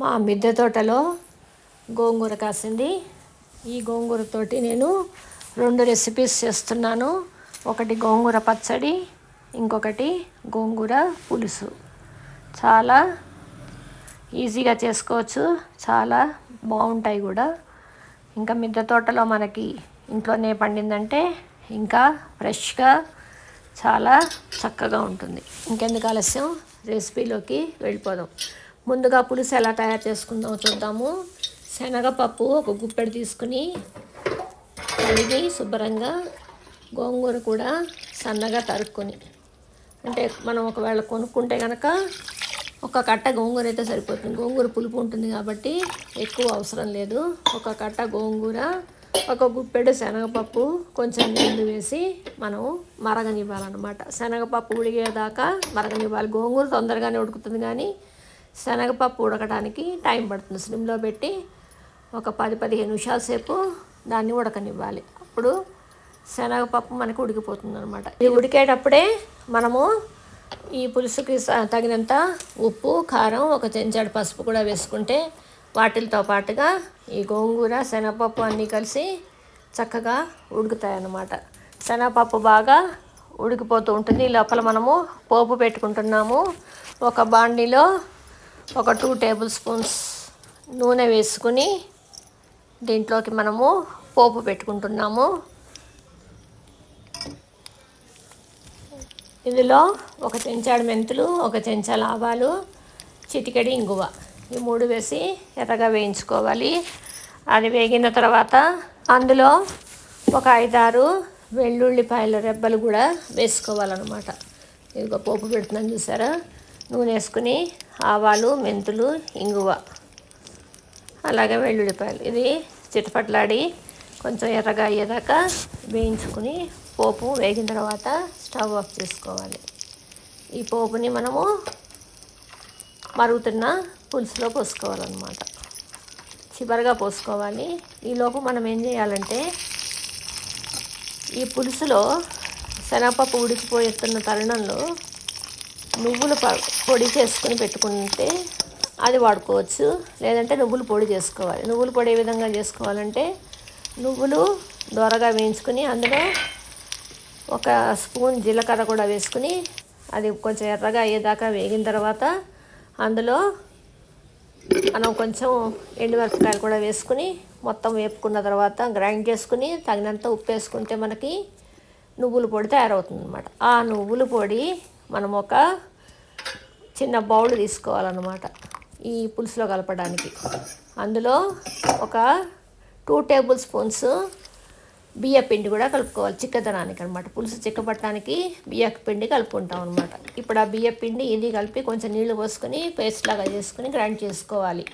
మా మిద్దె తోటలో గోంగూర కాసింది. ఈ గోంగూరతోటి నేను రెండు రెసిపీస్ చేస్తున్నాను. ఒకటి గోంగూర పచ్చడి ఇంకొకటి గోంగూర పులుసు. చాలా ఈజీగా చేసుకోవచ్చు. చాలా బాగుంటాయి కూడా. ఇంకా మిద్దె తోటలో మనకి ఇంట్లోనే పండిందంటే ఇంకా ఫ్రెష్గా చాలా చక్కగా ఉంటుంది. ఇంకెందుకు ఆలస్యం? రెసిపీలోకి వెళ్ళిపోదాం. ముందుగా పులుసు ఎలా తయారు చేసుకుందామో చూద్దాము. శనగపప్పు ఒక గుప్పెడు తీసుకుని కడిగి శుభ్రంగా గోంగూర కూడా సన్నగా తరుక్కొని. అంటే మనం ఒకవేళ కొనుక్కుంటే కనుక ఒక కట్ట గోంగూర అయితే సరిపోతుంది. గోంగూర పులుపు ఉంటుంది కాబట్టి ఎక్కువ అవసరం లేదు. ఒక కట్ట గోంగూర ఒక గుప్పెడు శనగపప్పు కొంచెం నీళ్ళు వేసి మనం మరగనివ్వాలన్నమాట. శనగపప్పు ఉడిగేదాకా మరగనివ్వాలి. గోంగూర తొందరగానే ఉడుకుతుంది కానీ శనగపప్పు ఉడకడానికి టైం పడుతుంది. సిమ్లో పెట్టి ఒక పది పదిహేను నిమిషాల సేపు దాన్ని ఉడకనివ్వాలి. అప్పుడు శనగపప్పు మనకి ఉడికిపోతుంది అనమాట ఇది ఉడికేటప్పుడే మనము ఈ పులుసుకి తగినంత ఉప్పు కారం ఒక చెంచాడు పసుపు కూడా వేసుకుంటే వాటితో పాటుగా ఈ గోంగూర శనగపప్పు అన్నీ కలిసి చక్కగా ఉడుకుతాయి అన్నమాట శనగపప్పు బాగా ఉడికిపోతూ ఉంటుంది. ఈ లోపల మనము పోపు పెట్టుకుంటున్నాము. ఒక బాండీలో ఒక టూ టేబుల్ స్పూన్స్ నూనె వేసుకుని దీంట్లోకి మనము పోపు పెట్టుకుంటున్నాము. ఇందులో ఒక చెంచాడు మెంతులు ఒక చెంచా ఆవాలు చిటికెడి ఇంగువ. ఈ మూడు వేసి ఎర్రగా వేయించుకోవాలి. అది వేగిన తర్వాత అందులో ఒక ఐదారు వెల్లుల్లిపాయల రెబ్బలు కూడా వేసుకోవాలన్నమాట. ఇదిగో పోపు పెడుతున్నాను చూసారా? నూనె వేసుకుని ఆవాలు మెంతులు ఇంగువ. అలాగే వెల్లుల్లిపాయలు. ఇది చిటపట్లాడి కొంచెం ఎర్రగా అయ్యేదాకా వేయించుకుని పోపు వేగిన తర్వాత స్టవ్ ఆఫ్ చేసుకోవాలి. ఈ పోపుని మనము మరుగుతున్న పులుసులో పోసుకోవాలన్నమాట. చివరిగా పోసుకోవాలి. ఈలోపు మనం ఏం చేయాలంటే ఈ పులుసులో శనగపప్పు ఉడికిపోతున్న తరుణంలో నువ్వులు పొడి చేసుకుని పెట్టుకుంటే అది వాడుకోవచ్చు. లేదంటే నువ్వులు పొడి చేసుకోవాలి. నువ్వులు పొడి ఏ విధంగా చేసుకోవాలంటే నువ్వులు దోరగా వేయించుకుని అందులో ఒక స్పూన్ జీలకర్ర కూడా వేసుకుని అది కొంచెం ఎర్రగా అయ్యేదాకా వేగిన తర్వాత అందులో మనం కొంచెం ఎండుమిరపకాయలు కూడా వేసుకుని మొత్తం వేపుకున్న తర్వాత గ్రైండ్ చేసుకుని తగినంత ఉప్పు వేసుకుంటే మనకి నువ్వుల పొడి తయారవుతుంది అనమాట ఆ నువ్వుల పొడి మనం ఒక చిన్న బౌల్ తీసుకోవాలన్నమాట ఈ పులుసులో కలపడానికి. అందులో ఒక టూ టేబుల్ స్పూన్స్ బియ్య పిండి కూడా కలుపుకోవాలి చిక్కదనానికి అనమాట పులుసు చిక్కపట్టడానికి బియ్య పిండి కలుపుకుంటాం అనమాట ఇప్పుడు ఆ బియ్య పిండి ఇది కలిపి కొంచెం నీళ్ళు పోసుకొని పేస్ట్ లాగా చేసుకుని గ్రైండ్ చేసుకోవాలి.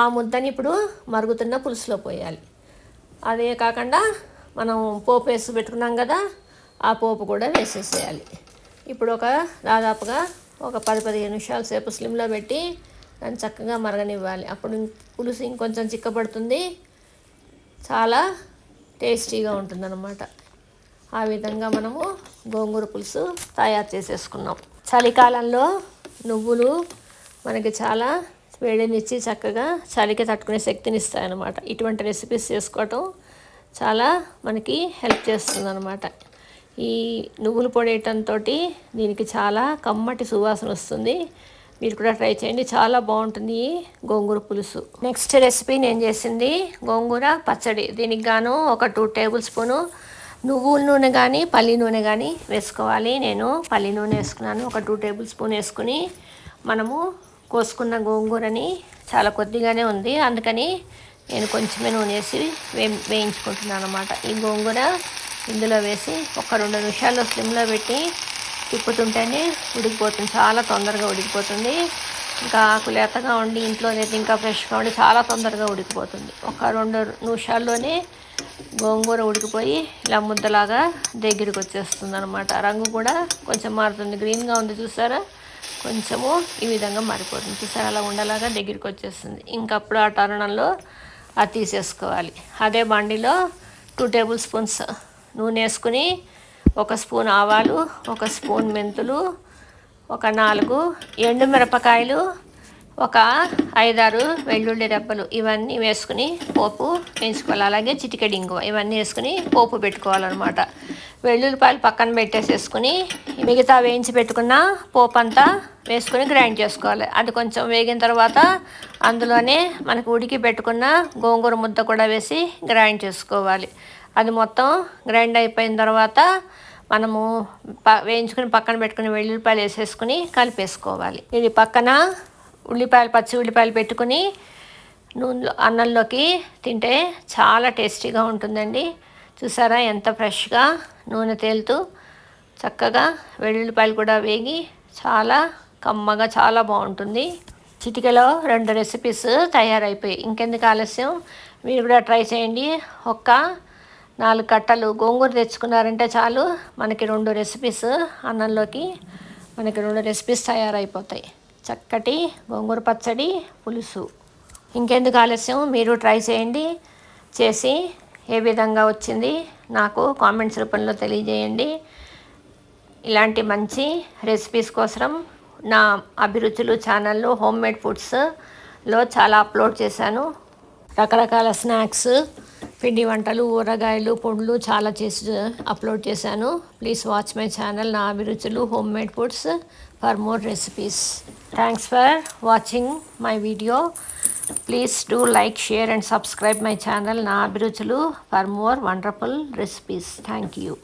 ఆ ముద్దని ఇప్పుడు మరుగుతున్న పులుసులో పోయాలి. అదే కాకుండా మనం పోపు వేసి పెట్టుకున్నాం కదా ఆ పోపు కూడా వేసేసేయాలి. ఇప్పుడు ఒక దాదాపుగా ఒక పది పదిహేను నిమిషాల సేపు స్లిమ్లో పెట్టి దాన్ని చక్కగా మరగనివ్వాలి. అప్పుడు పులుసు ఇంకొంచెం చిక్కబడుతుంది. చాలా టేస్టీగా ఉంటుందన్నమాట. ఆ విధంగా మనము గోంగూర పులుసు తయారు చేసేసుకున్నాం. చలికాలంలో నువ్వులు మనకి చాలా వేడినిచ్చి చక్కగా చలికి తట్టుకునే శక్తిని ఇస్తాయన్నమాట ఇటువంటి రెసిపీస్ చేసుకోవటం చాలా మనకి హెల్ప్ చేస్తుంది ఈ నువ్వులు పొడేయటంతో దీనికి చాలా కమ్మటి సువాసన వస్తుంది. మీరు కూడా ట్రై చేయండి. చాలా బాగుంటుంది గోంగూర పులుసు. నెక్స్ట్ రెసిపీ నేను చేసింది గోంగూర పచ్చడి. దీనికి గాను ఒక టూ టేబుల్ స్పూను నువ్వుల నూనె కానీ పల్లి నూనె కానీ వేసుకోవాలి. నేను పల్లి నూనె వేసుకున్నాను. ఒక టూ టేబుల్ స్పూన్ వేసుకుని మనము కోసుకున్న గోంగూరని చాలా కొద్దిగానే ఉంది. అందుకని నేను కొంచెమే నూనె వేసి వే వేయించుకుంటున్నాను అనమాట ఈ గోంగూర ఇందులో వేసి ఒక రెండు నిమిషాలు స్లిమ్లో పెట్టి తిప్పుతుంటేనే ఉడికిపోతుంది. చాలా తొందరగా ఉడికిపోతుంది. ఇంకా ఆకు లేతగా ఉండి ఇంట్లో అయితే ఇంకా ఫ్రెష్గా ఉండి చాలా తొందరగా ఉడికిపోతుంది. ఒక రెండు నిమిషాల్లోనే గోంగూర ఉడికిపోయి ఇలా ముద్దలాగా దగ్గరికి వచ్చేస్తుంది అనమాట రంగు కూడా కొంచెం మారుతుంది. గ్రీన్గా ఉంది చూసారా? కొంచెము ఈ విధంగా మారిపోతుంది. చూసారా? అలా ఉండలాగా దగ్గరికి వచ్చేస్తుంది. ఇంకప్పుడు ఆ తరుణంలో అది తీసేసుకోవాలి. అదే బండిలో టూ టేబుల్ స్పూన్స్ నూనె వేసుకుని ఒక స్పూన్ ఆవాలు ఒక స్పూన్ మెంతులు ఒక నాలుగు ఎండుమిరపకాయలు ఒక ఐదారు వెల్లుల్లి రెబ్బలు ఇవన్నీ వేసుకుని పోపు వేయించుకోవాలి. అలాగే చిటికెడు ఇంగువ ఇవన్నీ వేసుకుని పోపు పెట్టుకోవాలన్నమాట. వెల్లుల్లిపాయలు పక్కన పెట్టేసేసుకుని మిగతా వేయించి పెట్టుకున్న పోపు అంతా వేసుకుని గ్రైండ్ చేసుకోవాలి. అది కొంచెం వేగిన తర్వాత అందులోనే మనకు ఉడికి పెట్టుకున్న గోంగూర ముద్ద కూడా వేసి గ్రైండ్ చేసుకోవాలి. అది మొత్తం గ్రైండ్ అయిపోయిన తర్వాత మనము ప వేయించుకుని పక్కన పెట్టుకుని వెల్లుల్లిపాయలు వేసేసుకుని కలిపేసుకోవాలి. ఇది పక్కన ఉల్లిపాయలు పచ్చి ఉల్లిపాయలు పెట్టుకుని నూనెలో అన్నంలోకి తింటే చాలా టేస్టీగా ఉంటుందండి. చూసారా ఎంత ఫ్రెష్గా నూనె తేలుతూ చక్కగా వెల్లుల్లిపాయలు కూడా వేగి చాలా కమ్మగా చాలా బాగుంటుంది. చిటికలో రెండు రెసిపీస్ తయారైపోయాయి. ఇంకెందుకు ఆలస్యం? మీరు కూడా ట్రై చేయండి. ఒక్క నాలుగు కట్టలు గోంగూర తెచ్చుకున్నారంటే చాలు. మనకి రెండు రెసిపీస్ అన్నంలోకి మనకి రెండు రెసిపీస్ తయారైపోతాయి. చక్కటి గోంగూర పచ్చడి పులుసు. ఇంకెందుకు ఆలస్యం? మీరు ట్రై చేయండి. చేసి ఏ విధంగా వచ్చింది నాకు కామెంట్స్ రూపంలో తెలియజేయండి. ఇలాంటి మంచి రెసిపీస్ కోసం నా అభిరుచులు ఛానల్లో హోమ్ మేడ్ ఫుడ్స్లో చాలా అప్లోడ్ చేశాను. రకరకాల స్నాక్స్ పిండి వంటలు ఊరగాయలు పండ్లు చాలా చేసి అప్లోడ్ చేశాను. ప్లీజ్ వాచ్ మై ఛానల్ నా అభిరుచులు home made foods for more recipes thanks for watching my video please do like share and subscribe my channel నా అభిరుచులు for more wonderful recipes thank you